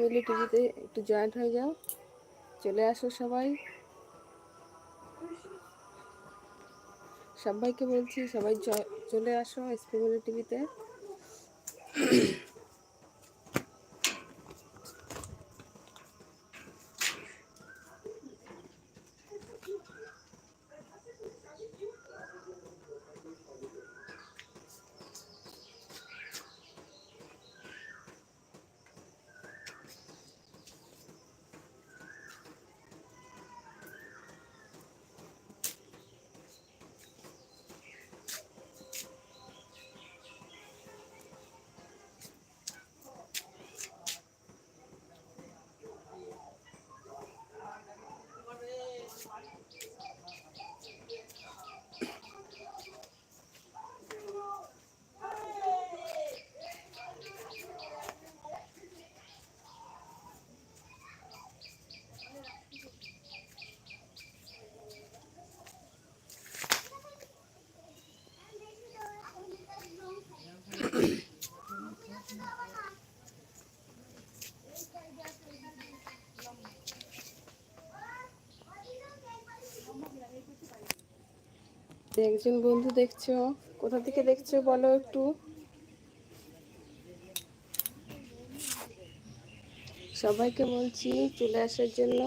মিলি টিভিতে একটু জয়েন্ট হয়ে যাও। চলে আসো সবাই। সবাইকে বলছি, সবাই চলে আসো এসপিমিলি টিভিতে। একজন বন্ধু দেখছ, কোথা থেকে দেখছ বলো একটু? সবাইকে বলছি চলে আসার জন্য।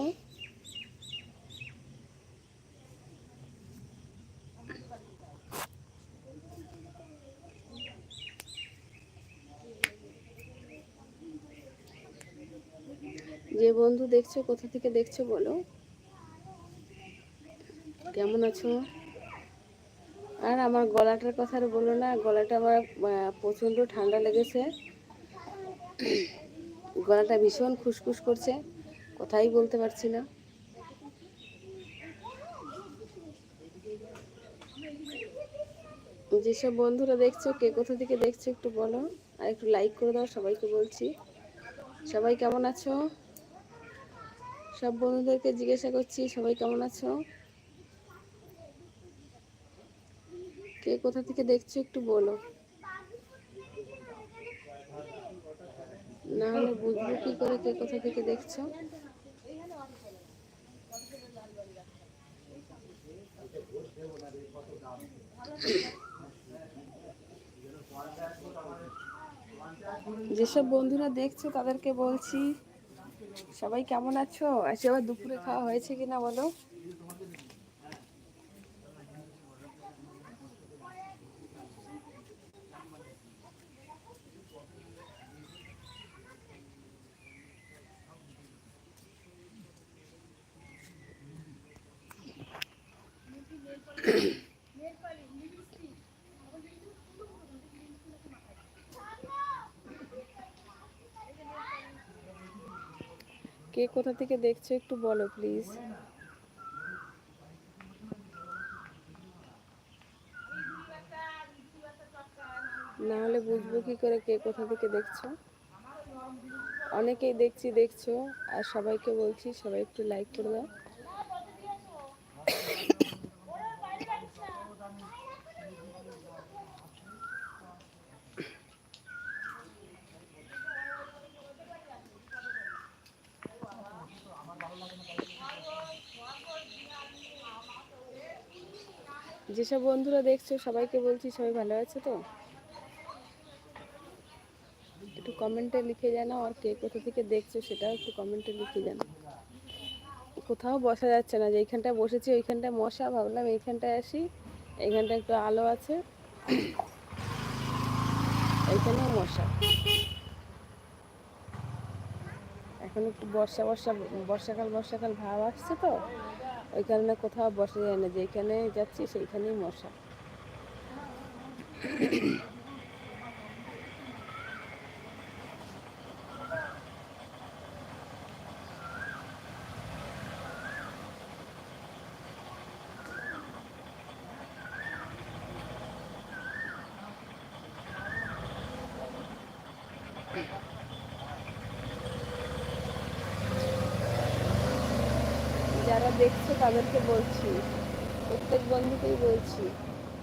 যে বন্ধু দেখছ, কোথা থেকে দেখছ বলো? কেমন আছো? আর আমার গলাটার কথা আর বলো না, গলাটা আমার প্রচণ্ড ঠান্ডা লেগেছে। গলাটা ভীষণ খুসখুস করছে, কথাই বলতে পারছি না। যেসব বন্ধুরা দেখছ, কে কোথা থেকে দেখছ একটু বলো, আর একটু লাইক করে দাও, সবাইকে বলছি। সবাই কেমন আছো? সব বন্ধুদেরকে জিজ্ঞাসা করছি, সবাই কেমন আছো? কে কোথা থেকে দেখছ একটু বলো। না হলে বুঝব কি করে কে কোথা থেকে দেখছ। যেসব বন্ধুরা দেখছ তাদেরকে বলছি, সবাই কেমন আছো? আজকে আবার দুপুরে খাওয়া হয়েছে কিনা বলো? কে কোথা থেকে দেখছ একটু বলো প্লিজ না হলে বুঝব কি করে কে কোথা থেকে দেখছ। অনেকেই দেখছি, দেখছ, আর সবাইকে বলছি সবাই একটু লাইক করে দাও। যেসব বন্ধুরা দেখছ, সবাইকে বলছি সবাই ভালো আছে তো? একটু কমেন্টে লিখে জানাও আর কে কোথা থেকে দেখছ সেটাও একটু কমেন্টে লিখে জানাও। কোথাও বসা যাচ্ছে না যে এইখানটায় বসেছি ওইখানটায় মশা, ভাবলাম এইখানটায় আসি এইখানটা একটু আলো আছে। এইখানেও মশা। এখন একটু বর্ষা বর্ষা, বর্ষাকাল বর্ষাকাল ভাব আসছে তো? ওই কারণে কোথাও বসা যায় না যেখানে যাচ্ছি সেইখানেই মশা।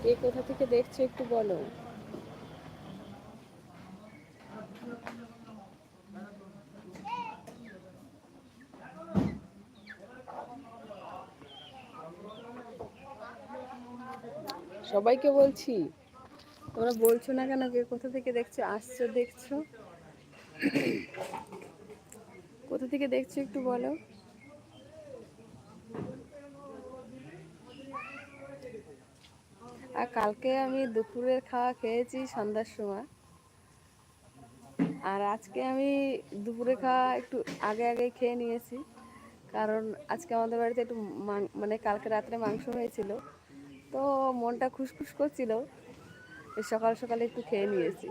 কে কোথা থেকে দেখছ একটু বলো। সবাইকে বলছি। তোমরা বলছো না কেন কে কোথা থেকে দেখছ? আসছো, দেখছ? কোথা থেকে দেখছ একটু বলো। আর কালকে আমি দুপুরের খাওয়া খেয়েছি সন্ধ্যার সময়। আর আজকে আমি দুপুরে খাওয়া একটু আগে আগে খেয়ে নিয়েছি। কারণ আজকে আমাদের বাড়িতে একটু মানে কালকে রাত্রে মাংস হয়েছিল। তো মনটা খুশখুশ করছিল। সকাল সকালে একটু খেয়ে নিয়েছি।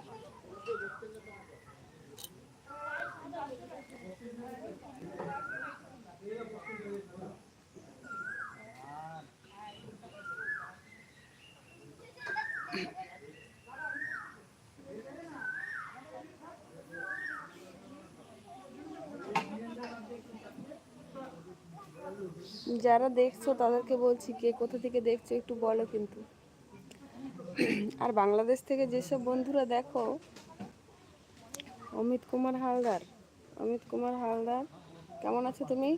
যারা দেখছ, তাদেরকে বলছি কে কোথা থেকে দেখছ একটু বলো কিন্তু। আর বাংলাদেশ থেকে যেসব বন্ধুরা দেখো, অমিত কুমার হালদার। অমিত কুমার হালদার, কেমন আছো তুমি?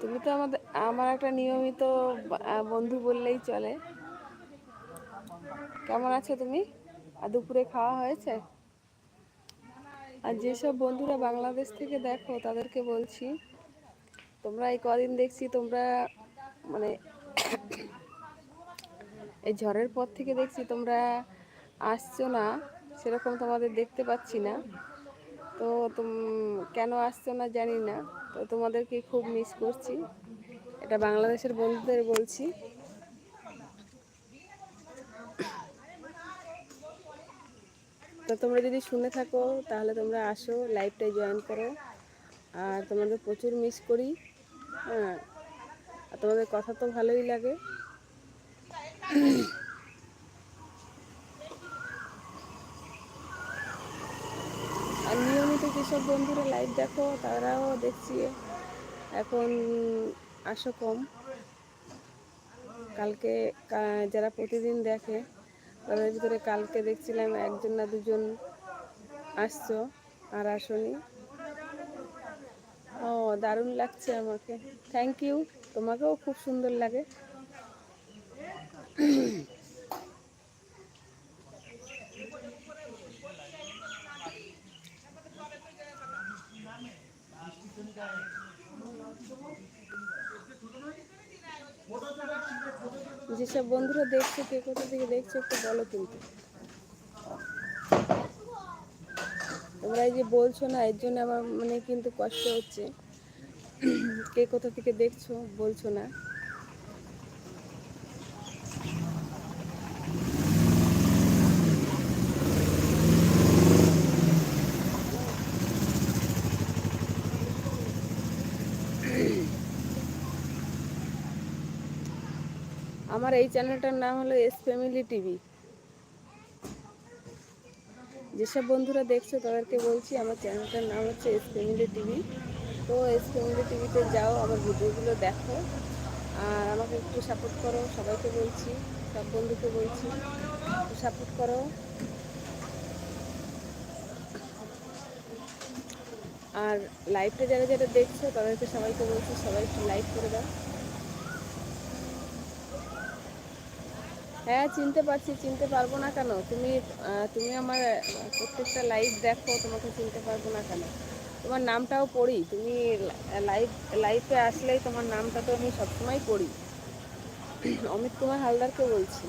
তুমি তো আমাদের, আমার একটা নিয়মিত বন্ধু বললেই চলে। কেমন আছো তুমি? আর দুপুরে খাওয়া হয়েছে? আর যেসব বন্ধুরা বাংলাদেশ থেকে দেখো, তাদেরকে বলছি, তোমরা এই কদিন দেখছি তোমরা মানে এই ঝড়ের পর থেকে দেখছি তোমরা আসছো না, সেরকম তোমাদের দেখতে পাচ্ছি না। তো তুম, কেন আসছো না জানি না। তো তোমাদেরকে খুব মিস করছি। এটা বাংলাদেশের বন্ধুদের বলছি। তো তোমরা যদি শুনে থাকো, তাহলে তোমরা আসো লাইভটায় জয়েন করো। আর তোমাদের প্রচুর মিস করি। হ্যাঁ আর তোমাদের কথা তো ভালোই লাগে। আর নিয়মিত যেসব বন্ধুরা লাইভ দেখো, তারাও দেখছি। এখন আসো কম। কালকে যারা প্রতিদিন দেখে তাদের ভিতরে কালকে দেখছিলাম একজন না দুজন আসছো আর আসনি। ও, দারুণ লাগছে আমাকে। থ্যাংক ইউ তোমাকেও খুব সুন্দর লাগে যেসব বন্ধুরা দেখছে, কে কোথা থেকে দেখছে একটু বলো কিন্তু। তোমরা এই যে বলছো না, এর জন্য আমার মানে কিন্তু কষ্ট হচ্ছে। কে কোথা থেকে দেখছ বলছো না। আমার এই চ্যানেলটার নাম হলো এস ফ্যামিলি টিভি। যেসব বন্ধুরা দেখছ তাদেরকে বলছি, আমার চ্যানেলটার নাম হচ্ছে এস ফ্যামিলি টিভি। তো এস ফ্যামিলি টিভিতে যাও, আমার ভিডিওগুলো দেখো। আর আমাকে একটু সাপোর্ট করো, সবাইকে বলছি, সব বন্ধুকে বলছি, একটু সাপোর্ট করো। আর লাইভটা যারা যারা দেখছ তাদেরকে সবাইকে বলছি, সবাই একটু লাইক করে দাও। হ্যাঁ চিনতে পারছি, চিনতে পারব না কেন? তুমি তুমি আমার প্রত্যেকটা লাইভ দেখো, তোমাকে চিনতে পারব না কেন? তোমার নামটাও পড়ি। তুমি লাইভ লাইভে আসলেই তোমার নামটা তো আমি সবসময় পড়ি। অমিত কুমার হালদারকে বলছি।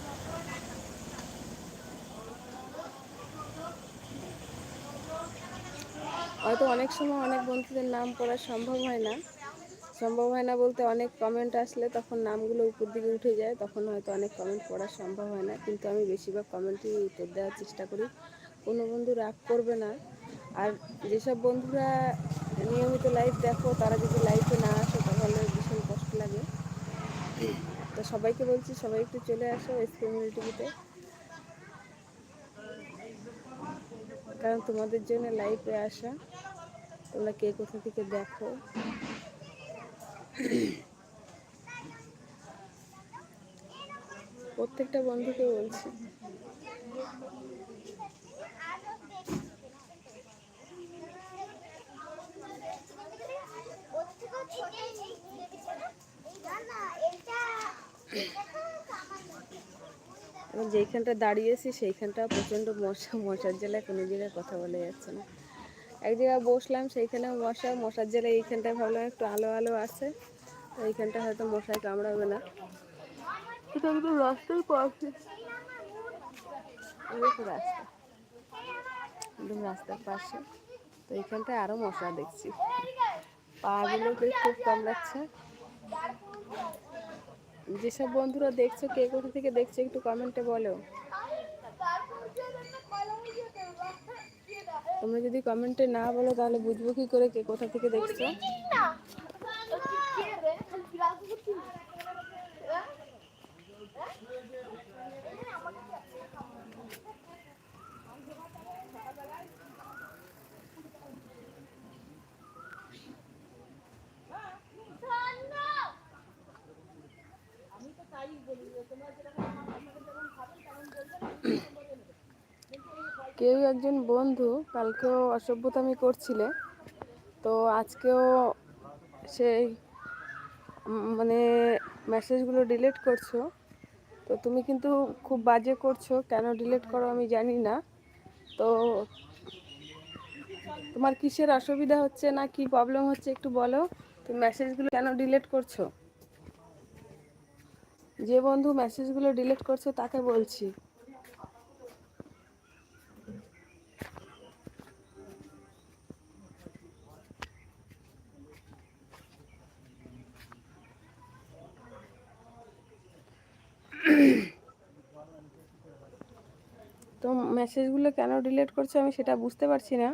হয়তো অনেক সময় অনেক বন্ধুদের নাম পড়া সম্ভব হয় না। সম্ভব হয় না বলতে অনেক কমেন্ট আসলে তখন নামগুলো উপর দিকে উঠে যায়, তখন হয়তো অনেক কমেন্ট পড়া সম্ভব হয় না। কিন্তু আমি বেশিরভাগ কমেন্টই উত্তর দেওয়ার চেষ্টা করি। কোনো বন্ধু রাগ করবে না। আর যেসব বন্ধুরা নিয়মিত লাইভ দেখো, তারা যদি লাইভে না আসে, তাহলে ভীষণ কষ্ট লাগে। তো সবাইকে বলছি, সবাই একটু চলে আসো এস টিভিতে কারণ তোমাদের জন্য লাইভে আসা, তোমরা কে কোথা থেকে দেখো? প্রত্যেকটা বন্ধুকে বলছি। যেইখানটা দাঁড়িয়েছি, সেইখানটা প্রচণ্ড মশা, মশার জেলায় কোনো জায়গায় কথা বলে যাচ্ছে না। এক জায়গায় বসলাম সেইখানে মশা মশার জেলায় এইখানটায় ভাবলাম একটু আলো আলো আছে। তো এইখানটা হয়তো মশায় কামড়াবে না। এটা একদম রাস্তার পাশে। রাস্তা। একদম রাস্তার পাশে। তো এইখানটায় আরও মশা দেখছি। পাগুলোকে খুব কামড়াচ্ছে। যেসব বন্ধুরা দেখছ কে কোথা থেকে দেখছ একটু কমেন্টে বলো। তোমরা যদি কমেন্টে না বলো তাহলে বুঝব কি করে কে কোথা থেকে দেখছ? কেউ একজন বন্ধু, কালকেও অসভ্যতামি করছিলে, তো আজকেও সেই মানে মেসেজগুলো ডিলিট করছ। তো তুমি কিন্তু খুব বাজে করছ, কেন ডিলিট করো আমি জানি না। তো তোমার কিসের অসুবিধা হচ্ছে না কি প্রবলেম হচ্ছে একটু বলো, তুমি মেসেজগুলো কেন ডিলিট করছ? যে বন্ধু মেসেজগুলো ডিলিট করছ তাকে বলছি। মেসেজগুলো কেন ডিলেট করছ আমি সেটা বুঝতে পারছি না।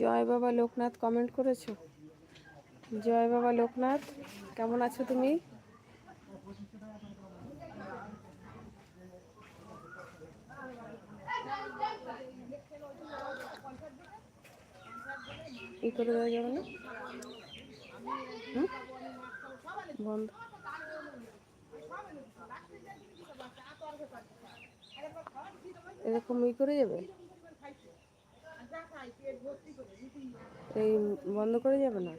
জয় বাবা লোকনাথ কমেন্ট করেছ? জয় বাবা লোকনাথ, কেমন আছো তুমি? ই করে দেওয়া যাবে না? বন্ধ। এরকম ই করে যাবে? এই বন্ধ করে যাবে না?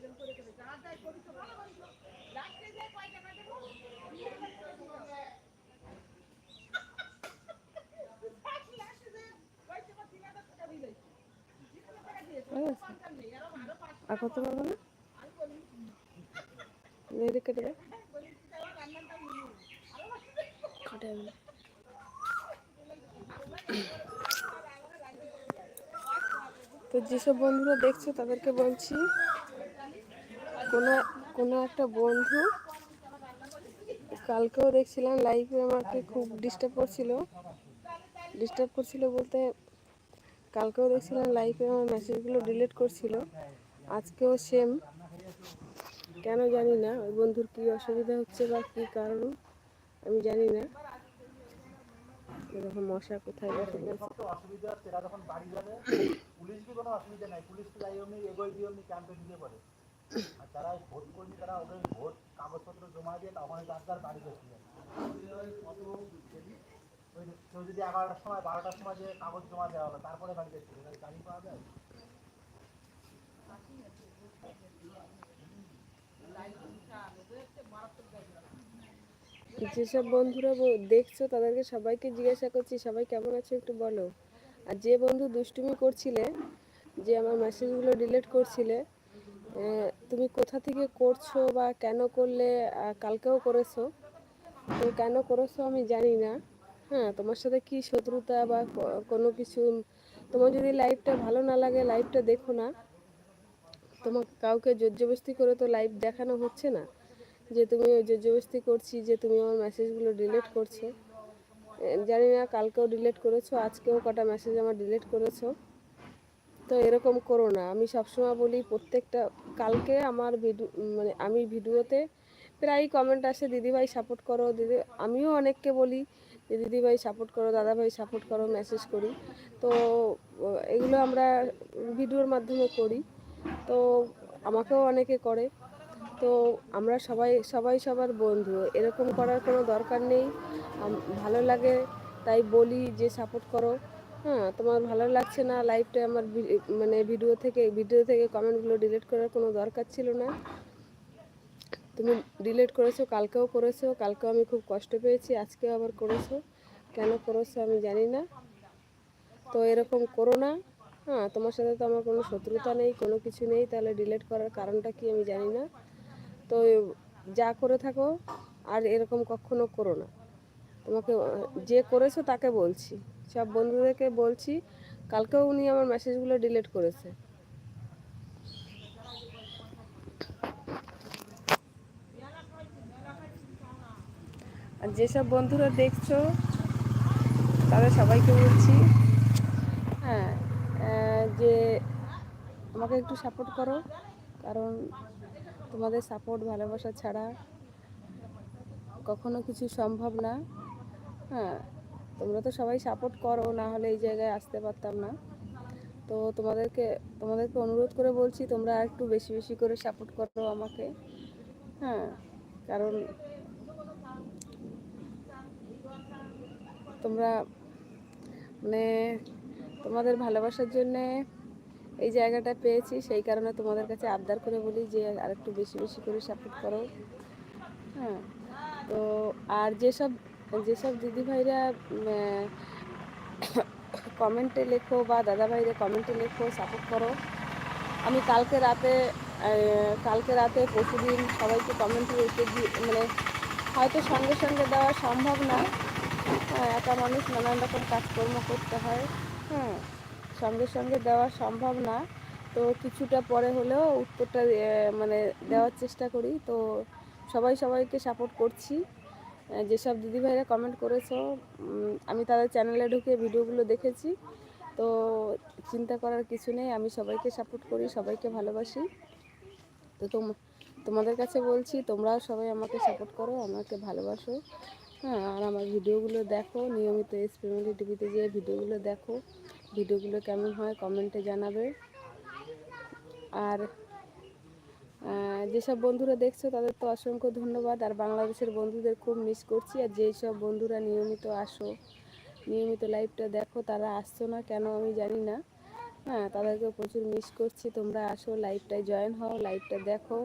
আর করতে পারব না? কেটে দেয় কাটা যাবে না। তো যেসব বন্ধুরা দেখছ তাদেরকে বলছি কোনো কোনো একটা বন্ধু কালকেও দেখছিলাম লাইভে আমাকে খুব ডিস্টার্ব করছিল। ডিস্টার্ব করছিল বলতে কালকেও দেখছিলাম লাইভে আমার মেসেজগুলো ডিলিট করছিল। আজকেও সেম কেন জানি না, ওই বন্ধুর কী অসুবিধা হচ্ছে বা কী কারণ, আমি জানি না। এরকম মশা কোথায় গেছে? অসুবিধা বাড়ি যাবে পুলিশ কি কোনো অসুবিধা পুলিশ দিয়ে পড়ে আর ভোট কর্মী তারা ওদের ভোট কাগজপত্র জমা দিয়ে তখন তার বাড়ি যেসব বন্ধুরা দেখছ, তাদেরকে সবাইকে জিজ্ঞাসা করছি, সবাই কেমন আছো একটু বলো। আর যে বন্ধু দুষ্টুমি করছিলে, যে আমার মেসেজগুলো ডিলিট করছিলে তুমি কোথা থেকে করছ বা কেন করলে কালকেও করেছ? তো কেন করেছ আমি জানি না। হ্যাঁ তোমার সাথে কি শত্রুতা বা কোনো কিছু, তোমার যদি লাইভটা ভালো না লাগে লাইভটা দেখো না। তোমার কাউকে জোরজবস্তি করে তো লাইভ দেখানো হচ্ছে না। যে তুমি ওই জোরজবস্তি করছি, যে তুমি আমার মেসেজগুলো ডিলিট করছ। জানি না, কালকেও ডিলিট করেছ, আজকেও কটা মেসেজ আমার ডিলিট করেছ। তো এরকম করো না। আমি সবসময় বলি, প্রত্যেকটা, কালকে আমার ভিডিও মানে আমি ভিডিওতে প্রায় কমেন্ট আসে, দিদিভাই সাপোর্ট করো। দিদি, আমিও অনেককে বলি যে দিদিভাই সাপোর্ট করো, দাদাভাই সাপোর্ট করো মেসেজ করি। তো, এগুলো আমরা ভিডিওর মাধ্যমে করি। তো, আমাকেও অনেকে করে। তো, আমরা সবাই সবাই সবার বন্ধু। এরকম করার কোনো দরকার নেই। ভালো লাগে, তাই বলি যে সাপোর্ট করো। হ্যাঁ তোমার ভালো লাগছে না লাইভটা আমার মানে ভিডিও থেকে ভিডিও থেকে কমেন্টগুলো ডিলিট করার কোনো দরকার ছিল না। তুমি ডিলিট করেছ, কালকেও করেছ, কালকেও আমি খুব কষ্ট পেয়েছি, আজকেও আবার করেছ। কেন করেছ আমি জানি না। তো এরকম করো না। হ্যাঁ তোমার সাথে তো আমার কোনো শত্রুতা নেই, কোনো কিছু নেই, তাহলে ডিলিট করার কারণটা কি আমি জানি না। তো যা করে থাকো, আর এরকম কখনো করো না। তোমাকে, যে করেছ তাকে বলছি। সব বন্ধুদেরকে বলছি, কালকেও উনি আমার মেসেজগুলো ডিলিট করেছে। আর যেসব বন্ধুরা দেখছ, তাদের সবাইকে বলছি হ্যাঁ যে আমাকে একটু সাপোর্ট করো, কারণ তোমাদের সাপোর্ট ভালোবাসা ছাড়া কখনো কিছু সম্ভব না। হ্যাঁ তোমরা তো সবাই সাপোর্ট করো, না হলে এই জায়গায় আসতে পারতাম না। তো তোমাদেরকে তোমাদেরকে অনুরোধ করে বলছি, তোমরা একটু বেশি বেশি করে সাপোর্ট করো আমাকে। হ্যাঁ কারণ তোমরা মানে তোমাদের ভালোবাসার জন্যে এই জায়গাটা পেয়েছি, সেই কারণে তোমাদের কাছে আবদার করে বলি যে আরেকটু বেশি বেশি করে সাপোর্ট করো। হ্যাঁ তো আর যেসব যেসব দিদিভাইরা কমেন্টে লেখো বা দাদাভাইরা কমেন্টে লেখো সাপোর্ট করো। আমি কালকে রাতে কালকে রাতে প্রতিদিন সবাইকে কমেন্টে রেখে দিই মানে হয়তো সঙ্গে সঙ্গে দেওয়া সম্ভব না। হ্যাঁ একা মানুষ নানান রকম কাজকর্ম করতে হয়। হ্যাঁ সঙ্গে সঙ্গে দেওয়া সম্ভব না। তো কিছুটা পরে হলেও উত্তরটা মানে দেওয়ার চেষ্টা করি। তো সবাই সবাইকে সাপোর্ট করছি। যেসব দিদিভাইরা কমেন্ট করেছ আমি তাদের চ্যানেলে ঢুকে ভিডিওগুলো দেখেছি। তো চিন্তা করার কিছু নেই, আমি সবাইকে সাপোর্ট করি, সবাইকে ভালোবাসি। তো তোম- তোমাদের কাছে বলছি, তোমরাও সবাই আমাকে সাপোর্ট করো, আমাকে ভালোবাসো। হ্যাঁ আর আমার ভিডিওগুলো দেখো, নিয়মিত এস টিভিতে যেয়ে ভিডিওগুলো দেখো, ভিডিওগুলো কেমন হয় কমেন্টে জানাবে। আর যেসব বন্ধুরা দেখছ, তাদের তো অসংখ্য ধন্যবাদ। আর বাংলাদেশের বন্ধুদের খুব মিস করছি। আর যেই সব বন্ধুরা নিয়মিত আসো, নিয়মিত লাইভটা দেখো, তারা আসছো না কেন আমি জানি না। হ্যাঁ তাদেরকে প্রচুর মিস করছি। তোমরা আসো লাইভটায় জয়েন হও লাইভটা দেখো।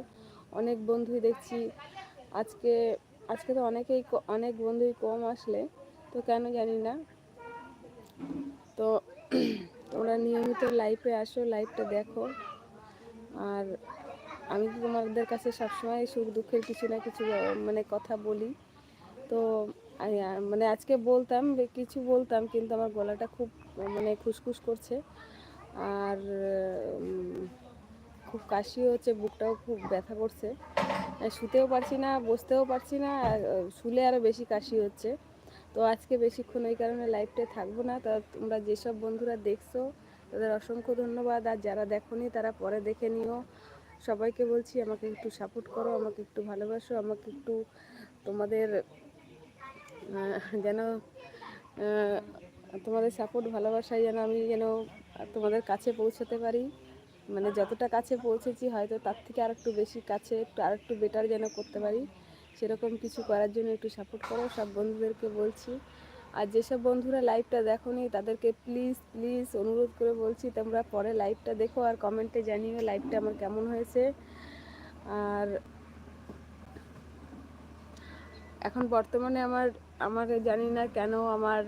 অনেক বন্ধুই দেখছি। আজকে আজকে তো অনেকেই অনেক বন্ধুই কম আসলে, তো কেন জানি না। তো তোমরা নিয়মিত লাইভে আসো লাইভটা দেখো। আর আমি তো তোমাদের কাছে সবসময় সুখ দুঃখের কিছু না কিছু মানে কথা বলি। তো মানে আজকে বলতাম কিছু বলতাম, কিন্তু আমার গলাটা খুব মানে খুসখুস করছে। আর খুব কাশি হচ্ছে, বুকটাও খুব ব্যথা করছে। শুতেও পারছি না, বসতেও পারছি না শুলে আরও বেশি কাশি হচ্ছে। তো আজকে বেশিক্ষণ ওই কারণে লাইভটা থাকব না। তা তোমরা যেসব বন্ধুরা দেখছ, তাদের অসংখ্য ধন্যবাদ। আর যারা দেখোনি, তারা পরে দেখে নিও। সবাইকে বলছি, আমাকে একটু সাপোর্ট করো, আমাকে একটু ভালোবাসো, আমাকে একটু তোমাদের যেন তোমাদের সাপোর্ট ভালোবাসায় যেন আমি যেন তোমাদের কাছে পৌঁছাতে পারি। মানে যতটা কাছে পৌঁছেছি হয়তো তার থেকে আর একটু বেশি কাছে, একটু আর একটু বেটার যেন করতে পারি। সেরকম কিছু করার জন্য একটু সাপোর্ট করো, সব বন্ধুদেরকে বলছি। আর যেসব বন্ধুরা লাইভটা দেখোনি, তাদেরকে প্লিজ প্লিজ অনুরোধ করে বলছি, তোমরা পরে লাইভটা দেখো আর কমেন্টে জানিও লাইভটা আমার কেমন হয়েছে। আর এখন বর্তমানে আমার আমার জানি না কেন আমার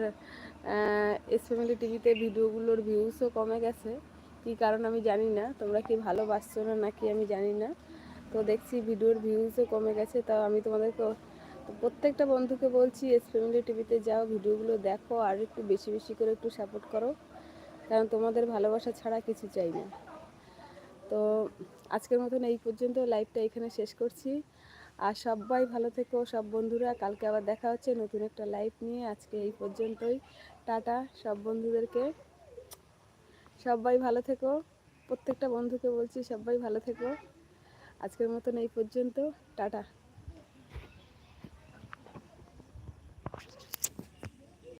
এস ফ্যামিলি টিভিতে ভিডিওগুলোর ভিউজও কমে গেছে। কী কারণ আমি জানি না, তোমরা কি ভালোবাসছো না, নাকি আমি জানি না। তো দেখছি ভিডিওর ভিউজও কমে গেছে, তাও আমি তোমাদেরকে প্রত্যেকটা বন্ধুকে বলছি এস ফ্যামিলি টিভিতে যাও, ভিডিওগুলো দেখো, আর একটু বেশি বেশি করে একটু সাপোর্ট করো, কারণ তোমাদের ভালোবাসা ছাড়া কিছু চাই না। তো আজকের মতন এই পর্যন্ত লাইভটা এখানে শেষ করছি। আর সবাই ভালো থেকো, সব বন্ধুরা, কালকে আবার দেখা হচ্ছে নতুন একটা লাইভ নিয়ে, আজকে এই পর্যন্তই। টাটা, সব বন্ধুদেরকে। সবাই ভালো থেকো। প্রত্যেকটা বন্ধুকে বলছি সবাই ভালো থেকো। আজকের মতন এই পর্যন্ত। টাটা।